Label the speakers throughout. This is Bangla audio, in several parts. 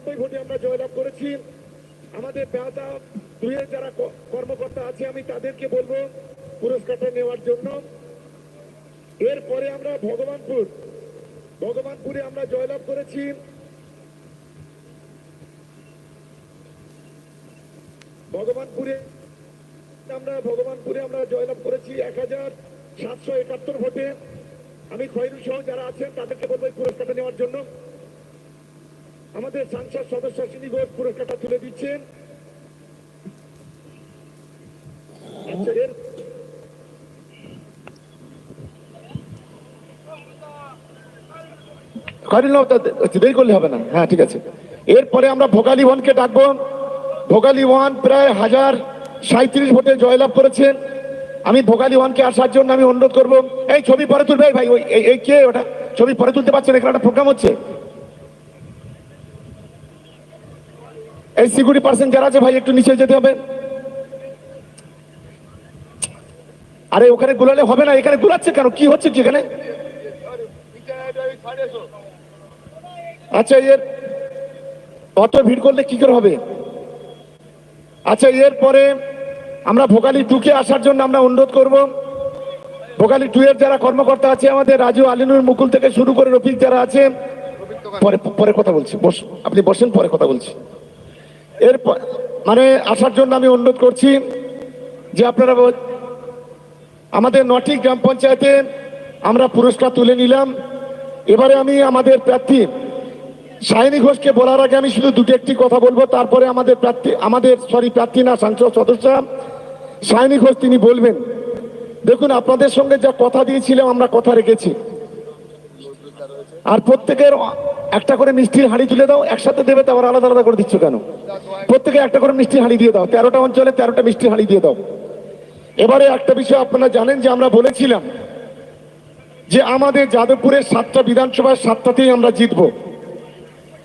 Speaker 1: বিরানব্বই ভোটে আমরা জয়লাভ করেছি। আমাদের বেহাতা দুয়ের যারা কর্মকর্তা আছে, আমি তাদেরকে বলব পুরস্কারটা নেওয়ার জন্য। এরপরে আমরা ভগবানপুর। ভগবানপুরে আমরা জয়লাভ করেছি। ভগবানপুরে আমরা ভগবানপুরে আমরা জয়লাভ করেছি এক হাজার সাতশো একাত্তর ভোটে। আমি খয়রুল সহ যারা আছেন, তাদেরকে বলব পুরস্কারটা নেওয়ার জন্য। আমাদের সাংসদ সদস্য শ্রী ঘোষ পুরস্কারটা তুলে দিচ্ছেন
Speaker 2: দেরি করলে হবে না। হ্যাঁ ঠিক আছে। এরপরে আমরা ভোগালী ওয়ানকে ডাকবো। ভোগালী ওয়ান প্রায় হাজার সাঁত্রিশ ভোটে জয়লাভ করেছেন। আমি ভোগালী ওয়ানকে আসার জন্য আমি অনুরোধ করব। এই ছবি পরে তুলবে ভাই, ওই এই কে ওটা? ছবি পরে তুলতে পারছেন? এখানে একটা প্রোগ্রাম হচ্ছে। এই সিকিউরিটি পার্সন যারা আছে ভাই, একটু নিচে যেতে হবে। আরে, ওখানে গুলালে হবে না, এখানে গুলাচ্ছে কেন? কি হচ্ছে কি এখানে? আচ্ছা এর অত ভিড় করলে কি করে হবে? আচ্ছা এর পরে আমরা ভোগালী টুকে আসার জন্য আমরা অনুরোধ করব। ভোগালী টু এর যারা কর্মকর্তা আছে, আমাদের রাজু আলিনুর মুকুল থেকে শুরু করে রফিক যারা আছে, পরে পরে কথা বলছি, বস, আপনি বসেন, পরে কথা বলছি। এর প- মানে আসার জন্য আমি অনুরোধ করছি যে আপনারা আমাদের নটি গ্রাম পঞ্চায়েতে আমরা পুরস্কার তুলে নিলাম। এবারে আমি আমাদের প্রার্থী সায়নী ঘোষকে বলার আগে আমি শুধু দুটো একটি কথা বলব। তারপরে আমাদের প্রার্থী, আমাদের সরি প্রার্থী না, সংসদ সদস্য সায়নী ঘোষ তিনি বলবেন। দেখুন, আপনাদের সঙ্গে যা কথা দিয়েছিলাম, আমরা কথা রেখেছি। আর প্রত্যেকের একটা করে মিষ্টির হাঁড়ি তুলে দাও, একসাথে দেবে তো আবার আলাদা আলাদা করে দিচ্ছ কেন? প্রত্যেকে একটা করে মিষ্টির হাঁড়ি দিয়ে দাও, তেরোটা অঞ্চলে তেরোটা মিষ্টির হাঁড়ি দিয়ে দাও। এবারে একটা বিষয় আপনারা জানেন যে আমরা বলেছিলাম যে আমাদের যাদবপুরের সাতটা বিধানসভার সাতটাতেই আমরা জিতব।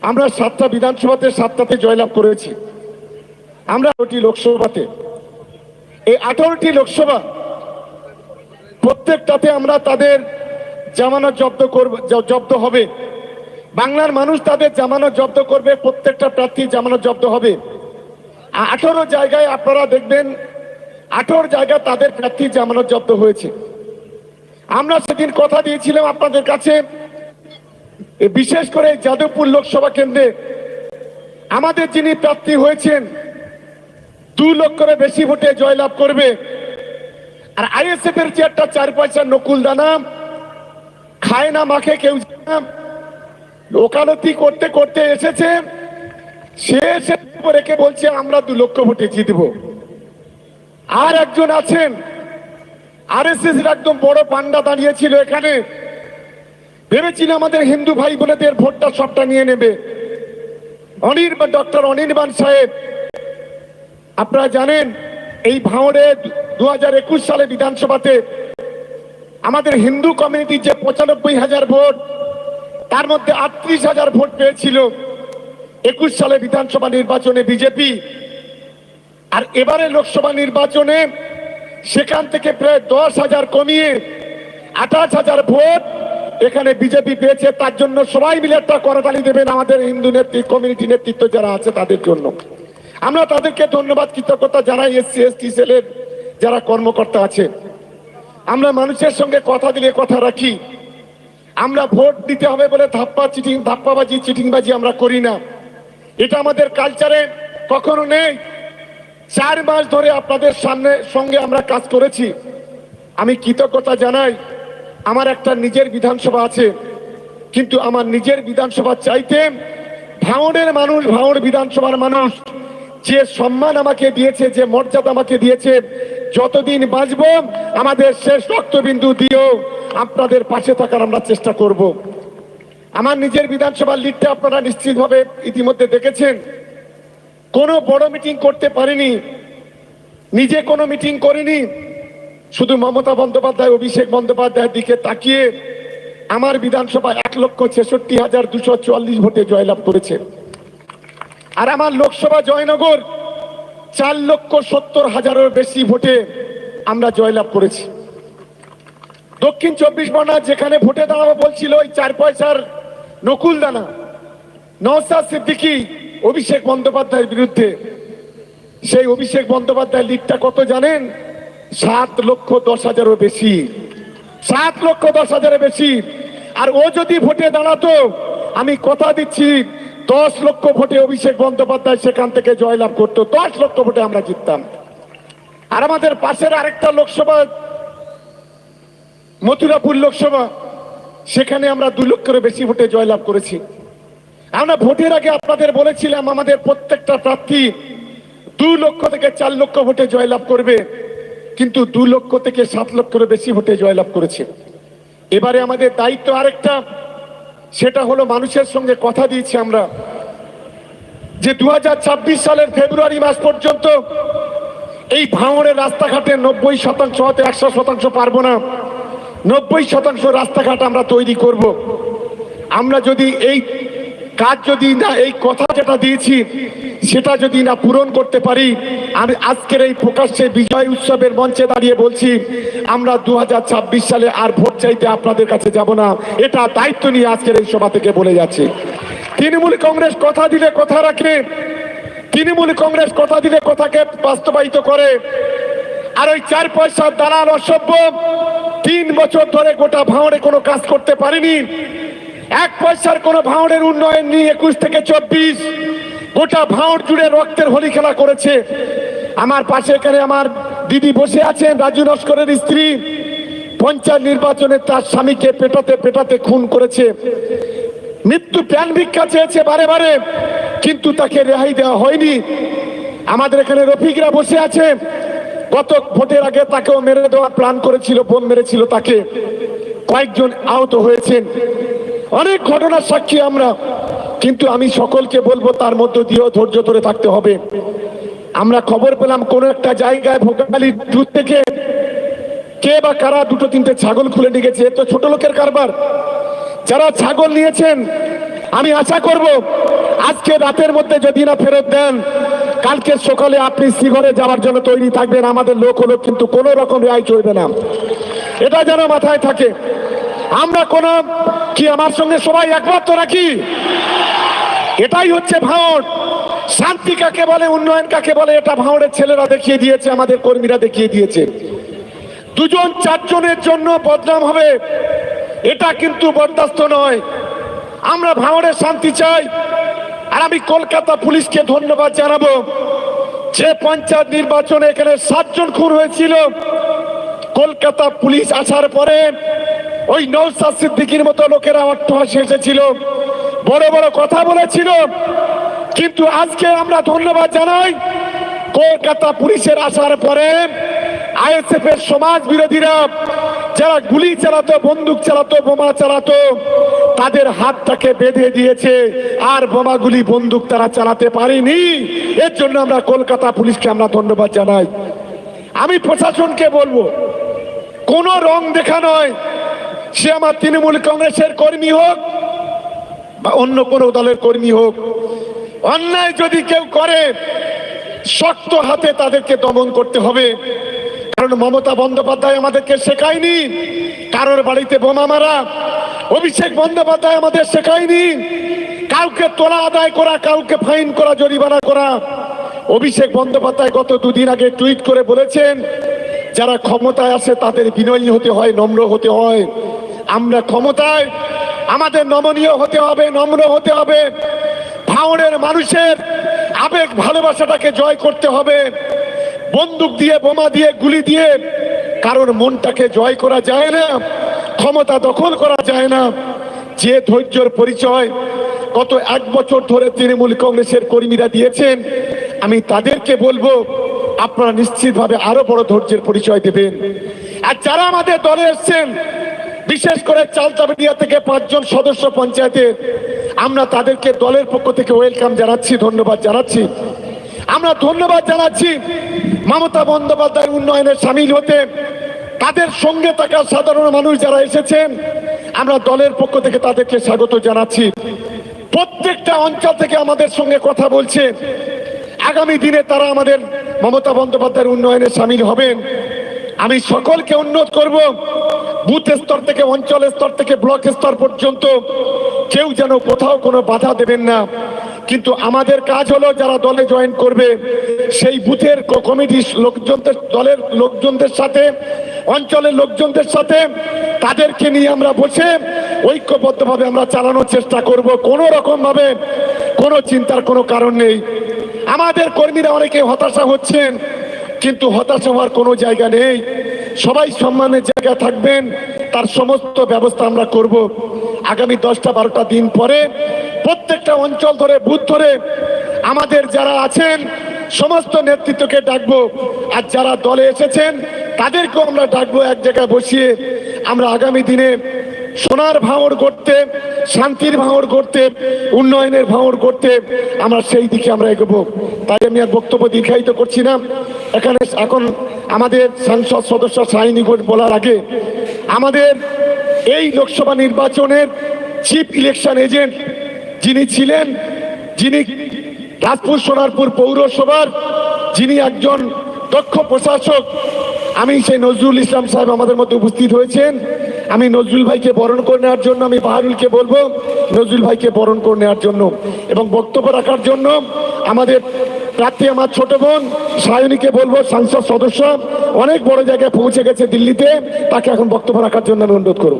Speaker 2: আমরা সাতটা বিধানসভাতে সাতটাতে জয়লাভ করেছি। আমরা আঠারোটি লোকসভাতে। এই আঠারোটি লোকসভা প্রত্যেকটাতে আমরা তাদের জামানত জব্দ করব জব্দ হবে। বাংলার মানুষ তাদের জামানত জব্দ করবে, প্রত্যেকটা প্রার্থী জামানত জব্দ হবে। আঠারো জায়গায় আপনারা দেখবেন, আঠারো জায়গায় তাদের প্রার্থী জামানত জব্দ হয়েছে। আমরা সেদিন কথা দিয়েছিলাম আপনাদের কাছে বিশেষ করে যাদবপুর লোকসভা কেন্দ্রে। আমাদের যিনি প্রার্থী হয়েছেন, দু লক্ষের বেশি ভোটে জয়লাভ করবে। আর আইএসএফ এর একটা চার পয়সা নকুল দানা, খায় না, মাখে, কেউ জানে। ওকালতি করতে করতে এসেছে। সে এসে রেখে বলছে, আমরা দু লক্ষ ভোটে জিতবো আর একজন আছেন আর এস এর একদম বড় পান্ডা দাঁড়িয়েছিল এখানে। ভেবেছিল আমাদের হিন্দু ভাই বোনেদের ভোটটা সবটা নিয়ে নেবে। অনির্বাণ ডক্টর অনির্বাণ সাহেব, আপনারা জানেন, এই ভাঁড়ে দু হাজার একুশ সালে বিধানসভাতে আমাদের হিন্দু কমিউনিটির যে পঁচানব্বই হাজার ভোট তার মধ্যে আটত্রিশ হাজার ভোট পেয়েছিল একুশ সালে বিধানসভা নির্বাচনে বিজেপি। আর এবারে লোকসভা নির্বাচনে সেখান থেকে প্রায় দশ হাজার কমিয়ে আঠাশ হাজার ভোট এখানে বিজেপি পেয়েছে। তার জন্য সবাই মিলে একটা করতালি দেবেন আমাদের হিন্দু নেতৃত্ব কমিউনিটি নেতৃত্ব যারা আছে তাদের জন্য। আমরা তাদেরকে ধন্যবাদ, কৃতজ্ঞতা জানাই এসসি, এসটি, সেলের যারা কর্মকর্তা আছে আমরা মানুষের সঙ্গে কথা দিলে কথা রাখি। আমরা ভোট দিতে হবে বলে ধাপ্পা চিটিং, ধাপ্পাবাজি, চিটিংবাজি আমরা করি না। এটা আমাদের কালচারে কখনো নেই। চার মাস ধরে আপনাদের সামনে, সঙ্গে আমরা কাজ করেছি। আমি কৃতজ্ঞতা জানাই, আমার একটা নিজের বিধানসভা আছে। কিন্তু আমার নিজের বিধানসভা চাইতে ভাঙড়ের মানুষ ভাঙড় বিধানসভার মানুষ যে সম্মান আমাকে দিয়েছে, যে মর্যাদা আমাকে দিয়েছে যতদিন বাঁচব, আমাদের শেষ রক্তবিন্দু দিয়েও আপনাদের পাশে থাকার আমরা চেষ্টা করব। আমার নিজের বিধানসভার লিডটা আপনারা নিশ্চিতভাবে ইতিমধ্যে দেখেছেন। কোনো বড় মিটিং করতে পারিনি। নিজে কোনো মিটিং করিনি। শুধু মমতা বন্দ্যোপাধ্যায়, অভিষেক বন্দ্যোপাধ্যায়ের দিকে তাকিয়ে আমার বিধানসভা এক লক্ষ ছেষট্টি হাজার দুশো চুয়াল্লিশ ভোটে জয়লাভ করেছে। আর আমার লোকসভা জয়নগর চার লক্ষ সত্তর হাজারের বেশি ভোটে আমরা জয়লাভ করেছি। দক্ষিণ চব্বিশ পরগনা যেখানে ভোটে দাঁড়াবো বলছিল ওই চার পয়সার নকুল দানা নওসাদ সিদ্দিকী, অভিষেক বন্দ্যোপাধ্যায়ের বিরুদ্ধে। সেই অভিষেক বন্দ্যোপাধ্যায় লিডটা কত জানেন? সাত লক্ষ দশ হাজারও বেশি। সাত লক্ষ দশ হাজারের বেশি। আর ও যদি ভোটে দাঁড়াতো, আমি কথা দিচ্ছি দশ লক্ষ ভোটে অভিষেক বন্দ্যোপাধ্যায় সেখান থেকে জয়লাভ করতো। দশ লক্ষ ভোটে আমরা জিততাম। আর আমাদের পাশের আরেকটা লোকসভা, মথুরাপুর লোকসভা, সেখানে আমরা দুই লক্ষেরও বেশি ভোটে জয়লাভ করেছি। আমরা ভোটের আগে আপনাদের বলেছিলাম, আমাদের প্রত্যেকটা প্রার্থী দু লক্ষ থেকে চার লক্ষ ভোটে জয়লাভ করবে, কিন্তু দু লক্ষ থেকে সাত লক্ষেরও বেশি ভোটে জয়লাভ করেছে। এবারে আমাদের দায়িত্ব আরেকটা সেটা হলো মানুষের সঙ্গে কথা দিয়েছি আমরা যে দু হাজার ছাব্বিশ সালের ফেব্রুয়ারি মাস পর্যন্ত এই ভাঙড়ের রাস্তাঘাটে নব্বই শতাংশ হতে একশো শতাংশ পারব না নব্বই শতাংশ রাস্তাঘাট আমরা তৈরি করব। আমরা যদি এই কাজ যদি না, এই কথা যেটা দিয়েছি, সেটা যদি না পূরণ করতে পারি, আমি আজকের এই প্রকাশ্যে বিজয় উৎসবের মঞ্চে দাঁড়িয়ে বলছি, আমরা দু হাজার ছাব্বিশ সালে আর ভোট চাইতে আপনাদের কাছে যাব না। এটা দায়িত্ব নিয়ে আজকের এই সভা থেকে বলে যাচ্ছে। তৃণমূল কংগ্রেস কথা দিলে কথা রাখে, তৃণমূল কংগ্রেস কথা দিলে কথাকে বাস্তবায়িত করে, আর ওই চার পয়সার দালাল অসভ্য, তিন বছর ধরে গোটা ভাঁড়ে কোনো কাজ করতে পারেনি। এক পয়সার কোনো ভাঁড়ের উন্নয়ন নিয়ে একুশ থেকে চব্বিশ। গোটা ভাঁড় জুড়ে রক্তের হোলি খেলা করেছে। আমার পাশে এখানে আমার দিদি বসে আছেন, রাজু নস্করের স্ত্রী। পঞ্চায়েত নির্বাচনে তার স্বামীকে পেটাতে পেটাতে খুন করেছে। মৃত্যু প্রাণ ভিক্ষা চেয়েছে বারে বারে, কিন্তু তাকে রেহাই দেওয়া হয়নি। আমাদের এখানে রফিকরা বসে আছে। গত ভোটের আগে তাকেও মেরে দেওয়ার প্ল্যান করেছিল, বোম মেরেছিল তাকে। কয়েকজন আহত হয়েছেন। অনেক ঘটনার সাক্ষী আমরা। কিন্তু আমি সকলকে বলব, তার মধ্য দিয়েও ধৈর্য ধরে থাকতে হবে। আমরা খবর পেলাম কোন একটা জায়গায় ভোগালির দূর থেকে কে বা কারা দুটো তিনটে ছাগল খুলে নিয়ে গেছে। তো ছোট লোকের কারবার। যারা ছাগল নিয়েছেন, আমি আশা করব, আজকে রাতের মধ্যে যদি না ফেরত দেন, কালকে সকালে আপনি শ্রীঘরে যাওয়ার জন্য তৈরি থাকবেন। আমাদের লোক হলো কিন্তু কোনো রকম রেয়াই চলবে না। এটা যেন মাথায় থাকে। আমরা কোন কি আমার সঙ্গে সবাই একমাত্র রাখি এটাই হচ্ছে ভাঁড় শান্তি কাকে বলে, উন্নয়ন কাকে বলে, এটা ভাঁড়ের ছেলেরা দেখিয়ে দিয়েছে, আমাদের কর্মীরা দেখিয়ে দিয়েছে। দুজন চারজনের জন্য বদনাম হবে, এটা কিন্তু বরদাস্ত নয়। আমরা ভাঙড়ের শান্তি চাই, আর আমি কলকাতা পুলিশকে ধন্যবাদ জানাব। যে পঞ্চায়েত নির্বাচনে এখানে সাতজন খুন হয়েছিল, কলকাতা পুলিশ আসার পরে ওই নৌসাদ সিদ্দিকির মতো লোকেরা অট্টহাসি এসেছিল। বড় বড় কথা বলেছিল। কিন্তু আজকে আমরা ধন্যবাদ জানাই কলকাতা পুলিশের আসার পরে আইএসএফ এর সমাজ বিরোধীরা, যারা গুলি চালাতো, বন্দুক চালাতো, বোমা চালাতো, তাদের হাতটাকে বেঁধে দিয়েছে। আর বোমাগুলি বন্দুক তারা চালাতে পারেনি। এর জন্য আমরা কলকাতা পুলিশকে আমরা ধন্যবাদ জানাই। আমি প্রশাসনকে বলব, কোন রং দেখা নয়। সে আমার তৃণমূল কংগ্রেসের কর্মী হোক বা অন্য কোনো দলের কর্মী হোক, অন্যায় যদি কেউ করে, শক্ত হাতে তাদেরকে দমন করতে হবে। কারণ মমতা বন্দ্যোপাধ্যায় আমাদেরকে শেখায়নি, কারোর বাড়িতে বোমা মারা, অভিষেক বন্দ্যোপাধ্যায় আমাদের শেখায়নি, কাউকে তোলা আদায় করা, কাউকে ফাইন করা, জরিমানা করা। অভিষেক বন্দ্যোপাধ্যায় গত দুদিন আগে টুইট করে বলেছেন, যারা ক্ষমতায় আসে তাদের বিনয়ী হতে হয়, নম্র হতে হয়। আমরা ক্ষমতায়, আমাদের নমনীয় হতে হবে, নম্র হতে হবে। ভাঙড়ের মানুষের আবেগ ভালোবাসাটাকে জয় করতে হবে। বন্দুক দিয়ে, বোমা দিয়ে, গুলি দিয়ে কারোর মনটাকে জয় করা যায় না, ক্ষমতা দখল করা যায় না। যে ধৈর্যর পরিচয় গত এক বছর ধরে তৃণমূল কংগ্রেসের কর্মীরা দিয়েছেন, আমি তাদেরকে বলব, আপনারা নিশ্চিতভাবে আরও বড় ধৈর্যের পরিচয় দেবেন। আর যারা আমাদের দলে এসছেন বিশেষ করে চালচাবেরিয়া থেকে পাঁচজন সদস্য পঞ্চায়েতের আমরা তাদেরকে দলের পক্ষ থেকে ওয়েলকাম জানাচ্ছি, ধন্যবাদ জানাচ্ছি। আমরা ধন্যবাদ জানাচ্ছি মমতা বন্দ্যোপাধ্যায় উন্নয়নে সামিল হতে, তাদের সঙ্গে থাকা সাধারণ মানুষ যারা এসেছেন, আমরা দলের পক্ষ থেকে তাদেরকে স্বাগত জানাচ্ছি। প্রত্যেকটা অঞ্চল থেকে আমাদের সঙ্গে কথা বলছে। আগামী দিনে তারা আমাদের মমতা বন্দ্যোপাধ্যায়ের উন্নয়নে সামিল হবেন। আমি সকলকে উন্নত করব। বুথ স্তর থেকে, অঞ্চল স্তর থেকে, ব্লক স্তর পর্যন্ত কেউ যেন কোথাও কোনো বাধা দেবেন না। কিন্তু আমাদের কাজ হলো যারা দলে জয়েন করবে, সেই বুথের ক- কমিটির লোকজনদের, দলের লোকজনদের সাথে, অঞ্চলের লোকজনদের সাথে, তাদেরকে নিয়ে আমরা বসে ঐক্যবদ্ধভাবে আমরা চালানোর চেষ্টা করব। কোনো রকম ভাবে কোনো চিন্তার কোনো কারণ নেই। আমাদের কর্মীরা অনেকে হতাশা হচ্ছেন। কিন্তু হতাশ হওয়ার কোনো জায়গা নেই। সবাই সম্মানের জায়গা থাকবেন, তার সমস্ত ব্যবস্থা আমরা করব। আগামী দশটা বারোটা দিন পরে প্রত্যেকটা অঞ্চল ধরে, বুথ ধরে আমাদের যারা আছেন, সমস্ত নেতৃত্বকে ডাকবো। আর যারা দলে এসেছেন, তাদেরকেও আমরা ডাকবো এক জায়গায় বসিয়ে। আমরা আগামী দিনে সোনার ভাঙর করতে শান্তির ভাঙর করতে উন্নয়নের ভাঙর করতে আমরা সেই দিকে আমরা এগোবো। তাই আমি আর বক্তব্য দীর্ঘায়িত করছি না। এখানে এখন আমাদের সংসদ সদস্য সাইনি বলার আগে আমাদের এই লোকসভা নির্বাচনের চিফ ইলেকশন এজেন্ট যিনি ছিলেন, যিনি রাজপুর সোনারপুর পৌরসভার যিনি একজন দক্ষ প্রশাসক আমি সেই নজরুল ইসলাম সাহেব আমাদের মধ্যে উপস্থিত হয়েছেন। আমি নজরুল ভাইকে বরণ করে নেওয়ার জন্য আমি বাহারুলকে বলব, নজরুল ভাইকে বরণ করে নেওয়ার জন্য এবং বক্তব্য রাখার জন্য আমাদের প্রার্থী আমার ছোট বোন সায়নীকে বলব, সংসদ সদস্য, অনেক বড় জায়গায় পৌঁছে গেছে দিল্লিতে, তাকে এখন বক্তব্য রাখার জন্য আমি অনুরোধ করব।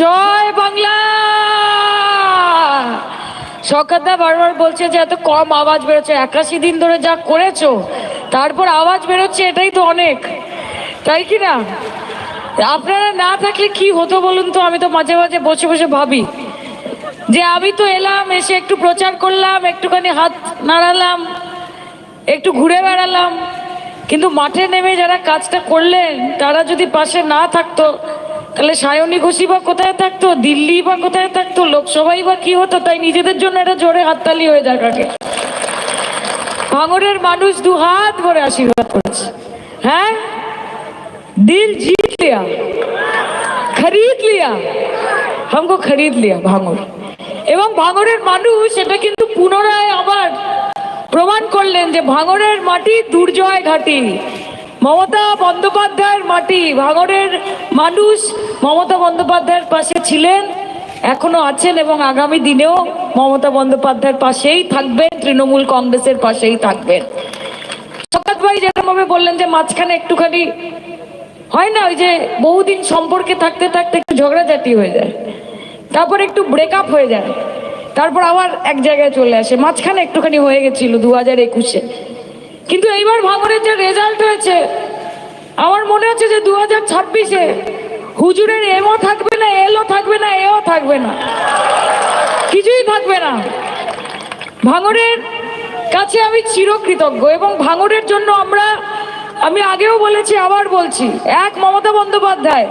Speaker 3: জয় বাংলা! সকাতদা বারবার বলছে যে এত কম আওয়াজ বেরোচ্ছে, একাশি দিন ধরে যা করেছ, তারপর আওয়াজ বেরোচ্ছে, এটাই তো অনেক। তাই কি না? আপনারা না থাকলে কি হতো বলুন তো? আমি তো মাঝে মাঝে বসে বসে ভাবি। যে আমি তো এলাম, এসে একটু প্রচার করলাম, একটুখানি হাত নাড়ালাম, একটু ঘুরে বেড়ালাম। কিন্তু মাঠে নেমে যারা কাজটা করলেন, তারা যদি পাশে না থাকতো তাহলে সায়নী ঘোষী বা কোথায় থাকতো? দিল্লি বা কোথায় থাকতো? লোকসভাই বা কি হতো? তাই নিজেদের জন্য এটা জোরে হাততালি হয়ে যায় কাকে? ভাঙরের মানুষ দু হাত ভরে আশীর্বাদ করেছে। হ্যাঁ? দিল জিত লিয়া। খরিদ লিয়া। হামকো খরিদ লিয়া ভাঙর। এবং ভাঙরের মানুষ এটা কিন্তু পুনরায় আবার প্রমাণ করলেন যে ভাঙরের মাটি দুর্জয় ঘাটি। মমতা বন্দ্যোপাধ্যায়ের মাটি ভাঙরের মানুষ মমতা বন্দ্যোপাধ্যায়ের পাশে ছিলেন, এখনও আছেন এবং আগামী দিনেও মমতা বন্দ্যোপাধ্যায়ের পাশেই থাকবেন, তৃণমূল কংগ্রেসের পাশেই থাকবেন। শকাত ভাই যেরকমভাবে বললেন যে মাঝখানে একটুখানি হয় না, ওই যে বহুদিন সম্পর্কে থাকতে থাকতে একটু ঝগড়াঝাটি হয়ে যায়, তারপর একটু ব্রেকআপ হয়ে যায়, তারপর আবার এক জায়গায় চলে আসে, মাঝখানে একটুখানি হয়ে গেছিল দু হাজার একুশে। কিন্তু এইবার ভাঙরের যে রেজাল্ট হয়েছে, আমার মনে হচ্ছে যে দু হাজার ছাব্বিশে হুজুরের এমও থাকবে না, এলও থাকবে না, এও থাকবে না। কিছুই থাকবে না। ভাঙরের কাছে আমি চিরকৃতজ্ঞ এবং ভাঙরের জন্য আমরা, আমি আগেও বলেছি, আবার বলছি, এক মমতা বন্দ্যোপাধ্যায়,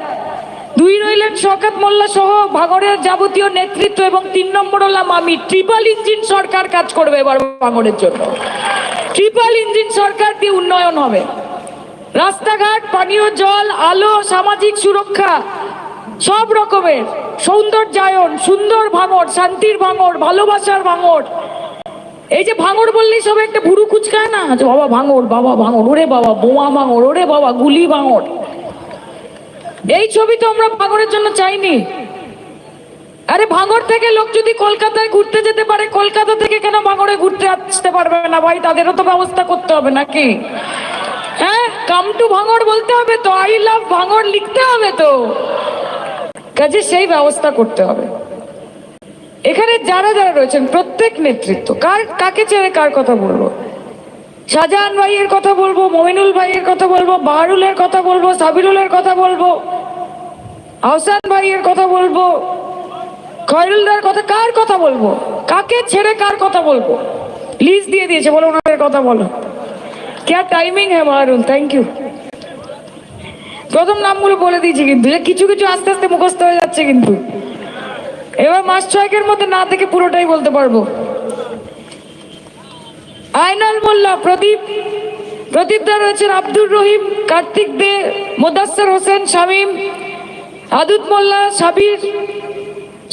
Speaker 3: দুই রইলেন শওকত মোল্লা সহ ভাঙরের যাবতীয় নেতৃত্ব এবং তিন নম্বর হলাম আমি, ট্রিপল ইঞ্জিন সরকার কাজ করবে এবার ভাঙরের জন্য। ট্রিপল ইঞ্জিন সরকার দিয়ে উন্নয়ন হবে। রাস্তাঘাট, পানীয় জল, আলো, সামাজিক সুরক্ষা, সব রকমের সৌন্দর্যায়ন, সুন্দর ভাঙর শান্তির ভাঙর ভালোবাসার ভাঙর এই যে ভাঙর বললেই সবাই একটা ভুরু কুচকায় না? যে বাবা ভাঙর বাবা ভাঙর ওরে বাবা, বোমা ভাঙর ওরে বাবা, গুলি ভাঙর এই ছবি তো আমরা ভাঙরের জন্য চাইনি। আরে ভাঙর থেকে লোক যদি কলকাতায় ঘুরতে যেতে পারে, কলকাতা থেকে কেন ভাঙরে ঘুরতে আসতে পারবে না ভাই? তাদেরও তো ব্যবস্থা করতে হবে নাকি? হ্যাঁ কাম টু ভাঙড় বলতে হবে তো আই লাভ ভাঙড় লিখতে হবে তো। কাজে সেই ব্যবস্থা করতে হবে। এখানে যারা যারা রয়েছেন, প্রত্যেক নেতৃত্ব, কার, কাকে ছেড়ে কার কথা বলব? শাহজাহান ভাইয়ের কথা বলব, মমিনুল ভাইয়ের কথা বলব, বাহারুলের কথা বলব, সাবিরুলের কথা বলব, আহসান ভাইয়ের কথা বলব খয়রুলদার কথা কার কথা বলব? কাকে ছেড়ে কার কথা বলব? লিজ দিয়ে দিয়েছে, বলো ওনাদের কথা বলো। কে টাইমিং হ্যাঁ মারুল থ্যাংক ইউ প্রথম নামগুলো বলে দিয়েছি কিন্তু কিছু কিছু আস্তে আস্তে মুখস্থ হয়ে যাচ্ছে কিন্তু। এবার মাস ছয়েকের মধ্যে না থেকে পুরোটাই বলতে পারব। আয়নাল মোল্লা, প্রদীপ। প্রদীপদার রয়েছেন আব্দুর রহিম, কার্তিক দে, মোদাসর হোসেন, শামীম। আদুত মোল্লা, সাবির।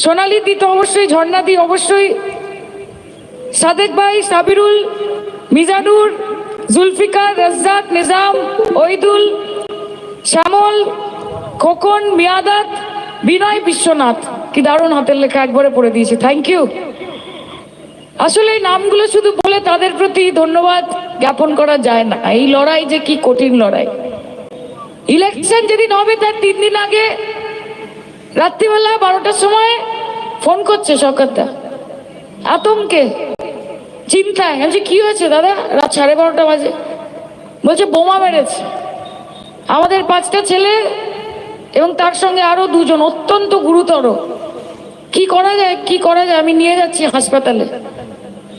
Speaker 3: সোনালি দি তো অবশ্যই, ঝর্ণা দি অবশ্যই। সাদেক ভাই, সাবিরুল, মিজানুর, জুলফিকার, রাজ্জাক, নিজাম ওইদুল শ্যামল, খোকন, মিয়াদাত, বিনয় বিশ্বনাথ। কি দারুণ হাতের লেখা একবারে পড়ে দিয়েছে। থ্যাংক ইউ আসলে এই নামগুলো শুধু বলে তাদের প্রতি ধন্যবাদ জ্ঞাপন করা যায় না। এই লড়াই যে কি কঠিন লড়াই। ইলেকশন যেদিন হবে, তার তিন দিন আগে রাত্রিবেলা বারোটার সময় ফোন করছে সরকারদা। আতঙ্কে, চিন্তায়। আমি কি হয়েছে দাদা? রাত সাড়ে বারোটা বাজে। বলছে, বোমা মেরেছে। আমাদের পাঁচটা ছেলে এবং তার সঙ্গে আরও দুজন অত্যন্ত গুরুতর। কি করা যায়, কি করা যায়? আমি নিয়ে যাচ্ছি হাসপাতালে।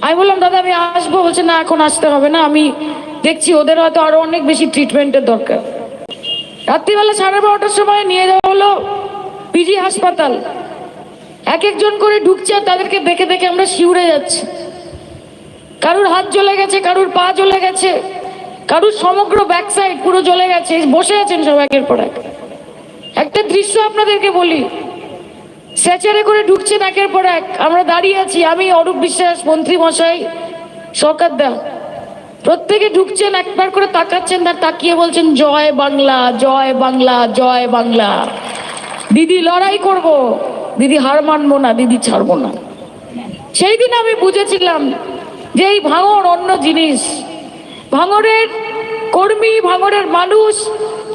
Speaker 3: আমি বললাম, দাদা, আমি আসব। বলছে, না, এখন আসতে হবে না। আমি দেখছি ওদের হয়তো আরও অনেক বেশি ট্রিটমেন্টের দরকার। রাত্রিবেলা সাড়ে বারোটার সময় নিয়ে যাওয়া হলো। পিজি হাসপাতাল। এক একজন করে ঢুকছে আর তাদেরকে দেখে দেখে আমরা শিউরে যাচ্ছি। কারুর হাত জ্বলে গেছে, কারুর পা জ্বলে গেছে, কারুর সমগ্র ব্যাক সাইড পুরো জ্বলে গেছে। বসে আছেন সব একের পর এক। একটা দৃশ্য আপনাদেরকে বলি। স্যাচারে করে ঢুকছেন একের পর এক। আমরা দাঁড়িয়ে আছি, আমি, অরূপ বিশ্বাস, মন্ত্রী মশাই সরকার দা। প্রত্যেকে ঢুকছেন, একবার করে তাকাচ্ছেন তার তাকিয়ে বলছেন, জয় বাংলা জয় বাংলা জয় বাংলা। দিদি লড়াই করব। দিদি হার মানবো না, দিদি ছাড়বো না। সেই দিন আমি বুঝেছিলাম যে এই ভাঙর অন্য জিনিস। ভাঙরের কর্মী ভাঙরের মানুষ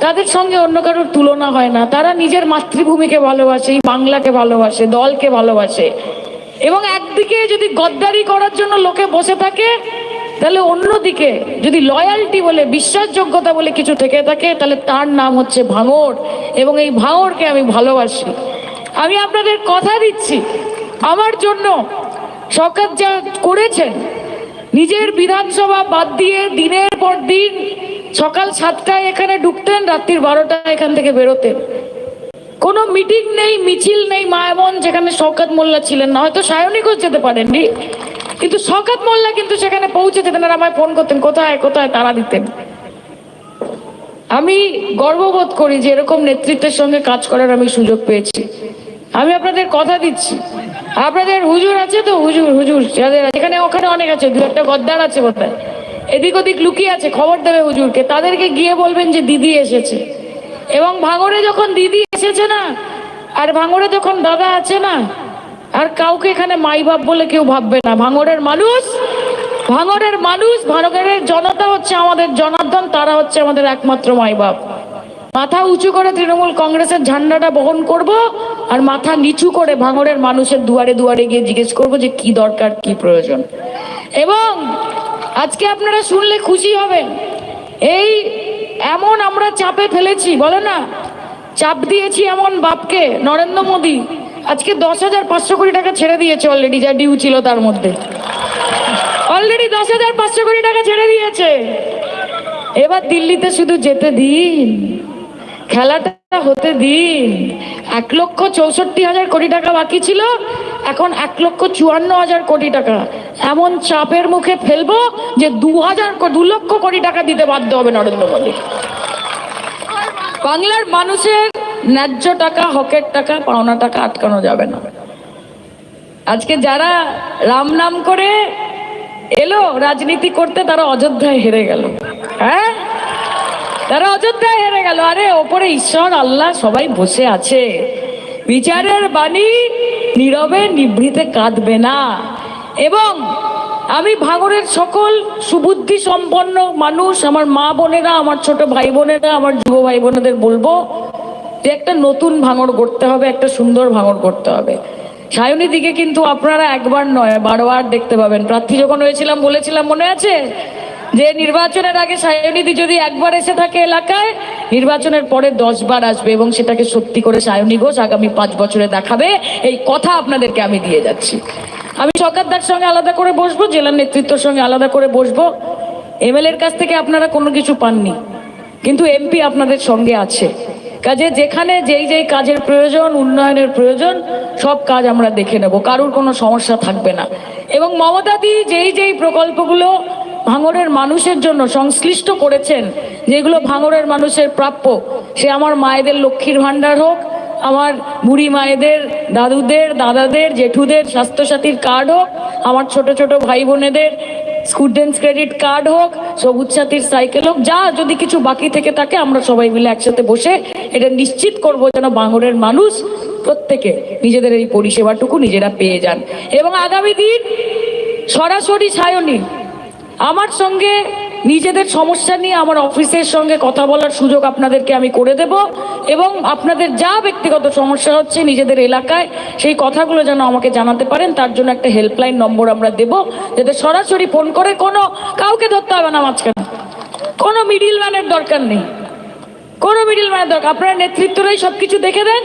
Speaker 3: তাদের সঙ্গে অন্য কারোর তুলনা হয় না। তারা নিজের মাতৃভূমিকে ভালোবাসে বাংলাকে ভালোবাসে, দলকে ভালোবাসে। এবং একদিকে যদি গদ্দারি করার জন্য লোকে বসে থাকে তাহলে অন্যদিকে যদি লয়ালটি বলে, বিশ্বাসযোগ্যতা বলে কিছু থেকে থাকে, তাহলে তার নাম হচ্ছে ভাঙর এবং এই ভাঙরকে আমি ভালোবাসি। আমি আপনাদের কথা দিচ্ছি। আমার জন্য সরকার যা করেছেন, নিজের বিধানসভা বাদ দিয়ে দিনের পর দিন সকাল সাতটায় এখানে ঢুকতেন, রাত্রির বারোটায় এখান থেকে বেরোতেন। কোনো মিটিং নেই, মিছিল নেই মায়ামন যেখানে শওকাত মোল্লা ছিলেন না। হয়তো সায়নিকও যেতে পারেননি। কিন্তু শওকাত মোল্লা কিন্তু সেখানে পৌঁছে যেতেন আর আমায় ফোন করতেন, কোথায় কোথায়? তারা দিতেন। আমি গর্ববোধ করি যে এরকম নেতৃত্বের সঙ্গে কাজ করার আমি সুযোগ পেয়েছি। আমি আপনাদের কথা দিচ্ছি। আপনাদের হুজুর আছে তো? হুজুর হুজুর, যাদের এখানে, ওখানে অনেক আছে। দু একটা গদ্দার আছে বোধহয়। এদিক ওদিক লুকিয়ে আছে, খবর দেবে হুজুরকে। তাদেরকে গিয়ে বলবেন যে দিদি এসেছে। এবং ভাঙড়ে যখন দিদি এসেছে না, আর ভাঙড়ে যখন দাদা আছে না আর কাউকে এখানে মাই বাপ বলে কেউ ভাববে না। ভাঙড়ের মানুষ ভাঙড়ের মানুষ ভাঙড়ের জনতা হচ্ছে আমাদের জনার্দন, তারা হচ্ছে আমাদের একমাত্র মাই বাপ। মাথা উঁচু করে তৃণমূল কংগ্রেসের ঝান্ডাটা বহন করব আর মাথা নিচু করে ভাঙড়ের মানুষের দুয়ারে দুয়ারে গিয়ে জিজ্ঞেস করব যে কি দরকার, কি প্রয়োজন। এবং আজকে আপনারা শুনলে খুশি হবেন, এই এমন আমরা চাপে ফেলেছি, বলে না? চাপ দিয়েছি এমন বাপকে, নরেন্দ্র মোদী। আজকে দশ হাজার পাঁচশো কোটি টাকা ছেড়ে দিয়েছে অলরেডি যা ডিউ ছিল তার মধ্যে। অলরেডি দশ হাজার পাঁচশো কোটি টাকা ছেড়ে দিয়েছে। এবার দিল্লিতে শুধু যেতে দিন, খেলাটা হতে দিন। এক লক্ষ চৌষট্টি হাজার কোটি টাকা বাকি ছিল, এখন এক লক্ষ চুয়ান্ন হাজার কোটি টাকা। এমন চাপের মুখে ফেলব যে দু হাজার দু লক্ষ কোটি টাকা দিতে বাধ্য হবে নরেন্দ্র মোদী। বাংলার মানুষের ন্যায্য টাকা, হকের টাকা, পাওনা টাকা আটকানো যাবে না। আজকে যারা রাম নাম করে এলো, রাজনীতি করতে, তারা অযোধ্যায় হেরে গেল। হ্যাঁ? তারা অযোধ্যায় হেরে গেল। আরে, ওপরে ঈশ্বর, আল্লাহ সবাই বসে আছে। বিচারের বাণী নীরবে, নিভৃতে কাঁদবে না। এবং আমি ভাঙরের সকল সুবুদ্ধি সম্পন্ন মানুষ, আমার মা বোনেরা, আমার ছোট ভাই বোনেরা, আমার যুব ভাই বোনেদের বলব যে একটা নতুন ভাঙর করতে হবে, একটা সুন্দর ভাঙর করতে হবে। সায়নী দিকে কিন্তু আপনারা একবার নয়, বারবার দেখতে পাবেন। প্রার্থী যখন হয়েছিলাম, বলেছিলাম, মনে আছে? যে নির্বাচনের আগে সায়নীদি যদি একবার এসে থাকে এলাকায়, নির্বাচনের পরে দশ বার আসবে এবং সেটাকে সত্যি করে সায়নী ঘোষ আগামী পাঁচ বছরে দেখাবে। এই কথা আপনাদেরকে আমি দিয়ে যাচ্ছি। আমি সরকারদার সঙ্গে আলাদা করে বসবো জেলার নেতৃত্বের সঙ্গে আলাদা করে বসবো। এমএলএর কাছ থেকে আপনারা কোনো কিছু পাননি। কিন্তু এমপি আপনাদের সঙ্গে আছে। কাজে যেখানে যেই যেই কাজের প্রয়োজন, উন্নয়নের প্রয়োজন, সব কাজ আমরা দেখে নেব, কারোর কোনো সমস্যা থাকবে না। এবং মমতাদি যেই যেই প্রকল্পগুলো ভাঙরের মানুষের জন্য সংশ্লিষ্ট করেছেন, যেগুলো ভাঙরের মানুষের প্রাপ্য, সে আমার মায়েদের লক্ষ্মীর ভাণ্ডার হোক, আমার বুড়ি মায়েদের, দাদুদের, দাদাদের, জেঠুদের, স্বাস্থ্যসাথীর কার্ড হোক, আমার ছোট ছোট ভাই বোনেদের স্টুডেন্টস ক্রেডিট কার্ড হোক, সবুজ সাথীর সাইকেল হোক, যা যদি কিছু বাকি থেকে থাকে, আমরা সবাই মিলে একসাথে বসে এটা নিশ্চিত করব যেন বাঙরের মানুষ প্রত্যেকে নিজেদের এই পরিষেবাটুকু নিজেরা পেয়ে যান। এবং আগামী দিন সরাসরি সায়নী আমার সঙ্গে নিজেদের সমস্যা নিয়ে আমার অফিসের সঙ্গে কথা বলার সুযোগ আপনাদেরকে আমি করে দেব এবং আপনাদের যা ব্যক্তিগত সমস্যা হচ্ছে নিজেদের এলাকায় সেই কথাগুলো যেন আমাকে জানাতে পারেন, তার জন্য একটা হেল্পলাইন নম্বর আমরা দেব, যাতে সরাসরি ফোন করে। কোনো, কাউকে ধরতে হবে না মাঝখানে। কোনো মিডিল ম্যানের দরকার নেই। কোনো মিডিল ম্যানের দরকার আপনারা নেতৃত্বরাই সব কিছু দেখে দেন।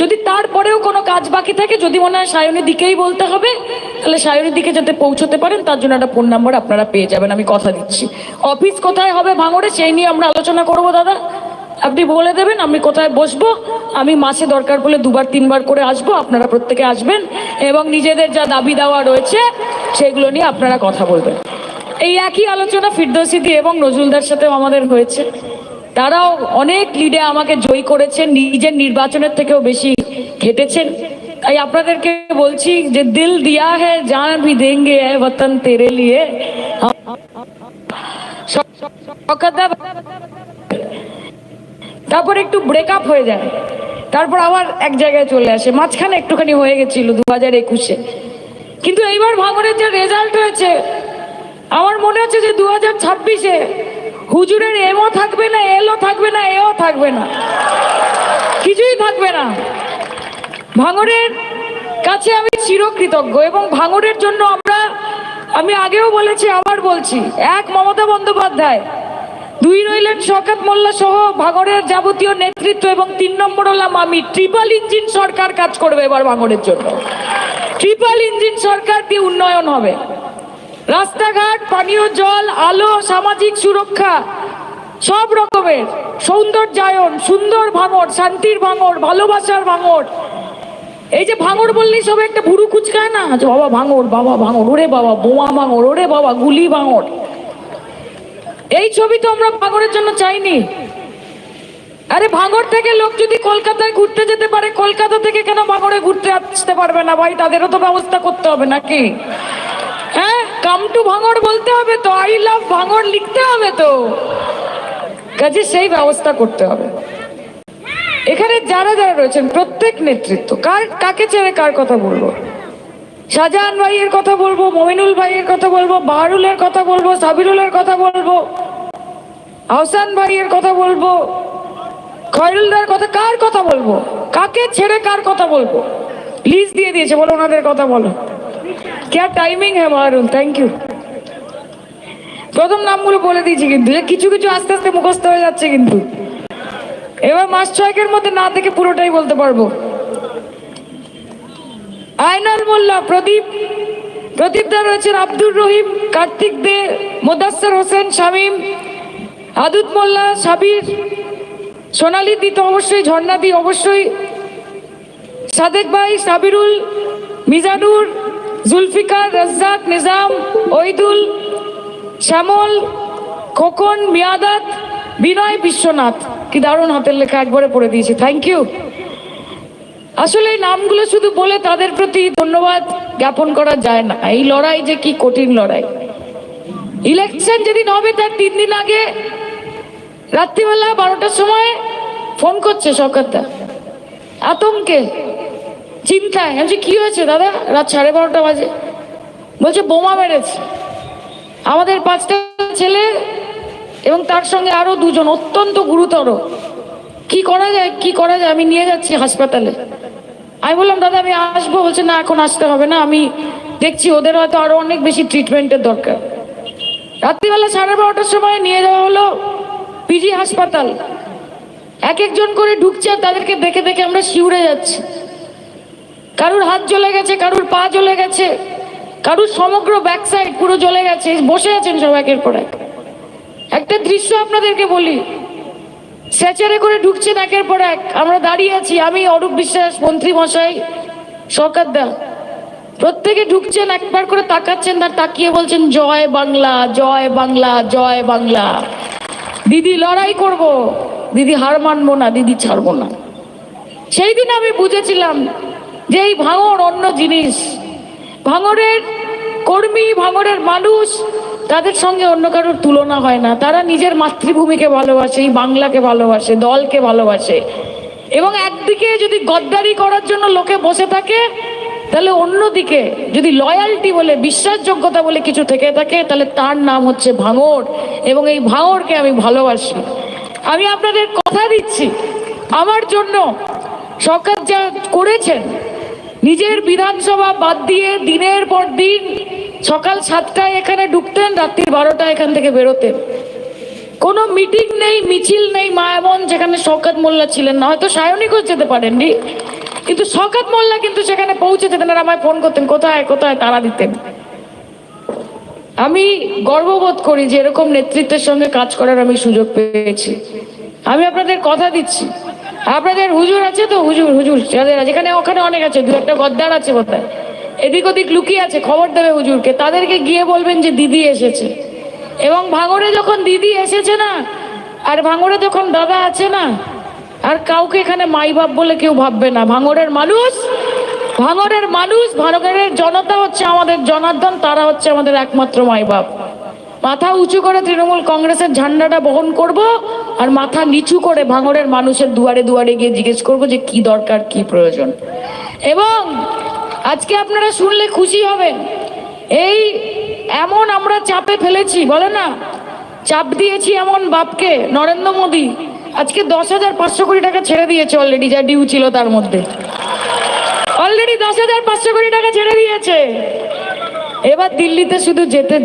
Speaker 3: যদি তারপরেও কোনো কাজ বাকি থাকে, যদি মনে হয় সায়নের দিকেই বলতে হবে, তাহলে সায়নের দিকে যাতে পৌঁছতে পারেন, তার জন্য একটা ফোন নাম্বার আপনারা পেয়ে যাবেন, আমি কথা দিচ্ছি। অফিস কোথায় হবে ভাঙড়ে, সেই নিয়ে আমরা আলোচনা করব, দাদা। আপনি বলে দেবেন, আমি কোথায় বসবো, আমি মাসে দরকার পড়লে দুবার, তিনবার করে আসব, আপনারা প্রত্যেকে আসবেন, এবং নিজেদের যা দাবি দেওয়া রয়েছে, সেগুলো নিয়ে আপনারা কথা বলবেন। এই একই আলোচনা ফিরদৌসিদি এবং নজরুলদার সাথেও আমাদের হয়েছে। তারাও অনেক লিডে আমাকে জয়ী করেছেন, নিজের নির্বাচনের থেকেও বেশি খেটেছেন তাই আপনাদেরকে বলছি যে দিল দিয়া হ্যাঁ জান ভি দেঙ্গে বতন তেরে লিয়ে। তারপর একটু ব্রেকআপ হয়ে যায়। তারপর আবার এক জায়গায় চলে আসে। মাঝখানে একটুখানি হয়ে গেছিল দু হাজার একুশে। কিন্তু এইবার ভাঙনের যে রেজাল্ট হয়েছে, আমার মনে হচ্ছে যে দু হাজার ছাব্বিশে হুজুরের এমও থাকবে না, এলও থাকবে না, এও থাকবে না। কিছুই থাকবে না। ভাঙরের কাছে আমি চিরকৃতজ্ঞ এবং ভাঙরের জন্য আমরা, আমি আগেও বলেছি, আবার বলছি, এক মমতা বন্দ্যোপাধ্যায়, দুই রইলেন শওকত মোল্লা সহ ভাঙরের যাবতীয় নেতৃত্ব এবং তিন নম্বর হলাম আমি। ট্রিপল ইঞ্জিন সরকার কাজ করবে এবার ভাঙরের জন্য। ট্রিপল ইঞ্জিন সরকার দিয়ে উন্নয়ন হবে। রাস্তাঘাট, পানীয় জল, আলো, সামাজিক সুরক্ষা, সব রকমের সৌন্দর্যায়ন, সুন্দর ভাঙর শান্তির ভাঙর ভালোবাসার ভাঙর এই যে ভাঙর বললেই সব একটা ভুরু কুচকায় না? যে বাবা ভাঙর বাবা ভাঙর ওরে বাবা, বোমা ভাঙর ওরে বাবা, গুলি ভাঙর এই ছবি তো আমরা ভাঙরের জন্য চাইনি। আরে ভাঙর থেকে লোক যদি কলকাতায় ঘুরতে যেতে পারে, কলকাতা থেকে কেন ভাঙরে ঘুরতে আসতে পারবে না ভাই? তাদেরও তো ব্যবস্থা করতে হবে নাকি? হ্যাঁ কাম টু ভাঙর বলতে হবে তো আই লাভ ভাঙর লিখতে হবে তো। কাজে সেই ব্যবস্থা করতে হবে। এখানে যারা যারা রয়েছেন, প্রত্যেক নেতৃত্ব, কার, কাকে ছেড়ে কার কথা বলব? শাহজাহান ভাইয়ের কথা বলব, মমিনুল ভাইয়ের কথা বলব, বাহারুলের কথা বলব, সাবিরুলের কথা বলব, আহসান ভাইয়ের কথা বলব, খয়রুলদার কথা, কার কথা বলব? কাকে ছেড়ে কার কথা বলব? লিস্ট দিয়ে দিয়েছে, বলো ওনাদের কথা বলো। क्या टाइमिंग है मारुल थैंक यू প্রথম নামগুলো বলে দিয়েছি কিন্তু যে কিছু কিছু আস্তে আস্তে মুখস্থ হয়ে যাচ্ছে কিন্তু এবার মাস ছয়েকের মধ্যে না থেকে পুরোটাই বলতে পারবো আয়নাল মোল্লা প্রদীপ প্রদীপ দা রয়েছেন আব্দুর রহিম কার্তিক দে মোদাস্সর হোসেন শামীম আদুত মোল্লা সাবির সোনালি দি তো অবশ্যই ঝর্ণা দি অবশ্যই সাদেক ভাই সাবিরুল মিজানুর জুলফিকার, রাজ্জাক, নিজাম ওইদুল শ্যামল, খোকন, মিয়াদাত, বিনয় বিশ্বনাথ। কি দারুণ হাতের লেখা একবারে পড়ে দিয়েছি। থ্যাংক ইউ আসলে এই নামগুলো শুধু বলে তাদের প্রতি ধন্যবাদ জ্ঞাপন করা যায় না। এই লড়াই যে কি কঠিন লড়াই। ইলেকশন যেদিন হবে, তার তিন দিন আগে রাত্রিবেলা বারোটার সময় ফোন করছে সরকারদা আতঙ্কে চিন্তায়। আমি কি হয়েছে দাদা? রাত সাড়ে বারোটা বাজে। বলছে, বোমা মেরেছে। আমাদের পাঁচটা ছেলে এবং তার সঙ্গে আরও দুজন অত্যন্ত গুরুতর। কি করা যায়? কি করা যায়? আমি নিয়ে যাচ্ছি হাসপাতালে। আমি বললাম, দাদা, আমি আসব। বলছে, না, এখন আসতে হবে না। আমি দেখছি ওদের হয়তো আরও অনেক বেশি ট্রিটমেন্টের দরকার। রাত্রিবেলা সাড়ে বারোটার সময় নিয়ে যাওয়া হলো পিজি হাসপাতাল। এক একজন করে ঢুকছে আর তাদেরকে দেখে দেখে আমরা শিউরে যাচ্ছি। কারুর হাত জ্বলে গেছে, কারুর পা জ্বলে গেছে, কারুর সমগ্র ব্যাক সাইড পুরো জ্বলে গেছে, বসে আছেন সব একের পর এক। একটা দৃশ্য আপনাদেরকে বলি স্যাচারে করে ঢুকছেন একের পর এক। আমরা দাঁড়িয়ে আছি, আমি, অরূপ বিশ্বাস, মন্ত্রী মশাই সরকার দা প্রত্যেকে ঢুকছেন, একবার করে তাকাচ্ছেন আর তাকিয়ে বলছেন, জয় বাংলা জয় বাংলা জয় বাংলা। দিদি, লড়াই করব। দিদি হার মানবো না, দিদি ছাড়বো না। সেই দিন আমি বুঝেছিলাম যে এই ভাঙর অন্য জিনিস। ভাঙরের কর্মী ভাঙরের মানুষ তাদের সঙ্গে অন্য কারোর তুলনা হয় না। তারা নিজের মাতৃভূমিকে ভালোবাসে, এই বাংলাকে ভালোবাসে, দলকে ভালোবাসে। এবং একদিকে যদি গদ্দারি করার জন্য লোকে বসে থাকে, তাহলে অন্যদিকে যদি লয়ালটি বলে, বিশ্বাসযোগ্যতা বলে কিছু থেকে থাকে, তাহলে তার নাম হচ্ছে ভাঙর। এবং এই ভাঙরকে আমি ভালোবাসি। আমি আপনাদের কথা দিচ্ছি। আমার জন্য সরকার যা করেছেন নিজের বিধানসভা বাদ দিয়ে দিনের পর দিন সকাল সাতটায় এখানে ঢুকতেন, রাত্রির বারোটা এখান থেকে বেরোতেন। কোনো মিটিং নেই, মিছিল নেই মায়াবন যেখানে শওকত মোল্লা ছিলেন না। হয়তো সায়নিকও যেতে পারেননি, কিন্তু শওকত মোল্লা কিন্তু সেখানে পৌঁছে যেতেন আর আমায় ফোন করতেন, কোথায় কোথায় তারা দিতেন। আমি গর্ববোধ করি যে এরকম নেতৃত্বের সঙ্গে কাজ করার আমি সুযোগ পেয়েছি। আমি আপনাদের কথা দিচ্ছি। আপনাদের হুজুর আছে তো? হুজুর হুজুর যাদের আছে, যেখানে ওখানে অনেক আছে দু একটা গদ্দার আছে বোধহয় এদিক ওদিক লুকিয়ে আছে খবর দেবে হুজুরকে। তাদেরকে গিয়ে বলবেন যে দিদি এসেছে। এবং ভাঙড়ে যখন দিদি এসেছে না আর ভাঙড়ে যখন দাদা আছে না আর কাউকে এখানে মাই বাপ বলে কেউ ভাববে না। ভাঙড়ের মানুষ ভাঙড়ের মানুষ ভাঙড়ের জনতা হচ্ছে আমাদের জনার্দন তারা হচ্ছে আমাদের একমাত্র মাই বাপ। মাথা উঁচু করে তৃণমূল কংগ্রেসের ঝান্ডাটা বহন করব আর মাথা নিচু করে ভাঙড়ের মানুষের দুয়ারে দুয়ারে গিয়ে জিজ্ঞেস করব যে কি দরকার, কি প্রয়োজন। এবং আজকে আপনারা শুনলে খুশি হবেন, এই এমন আমরা চাপে ফেলেছি, বলে না? চাপ দিয়েছি এমন বাপকে, নরেন্দ্র মোদী। আজকে দশ হাজার পাঁচশো কোটি টাকা ছেড়ে দিয়েছে অলরেডি যা ডিউ ছিল তার মধ্যে। অলরেডি দশ হাজার পাঁচশো কোটি টাকা ছেড়ে দিয়েছে। এবার দিল্লিতে শুধু যেতে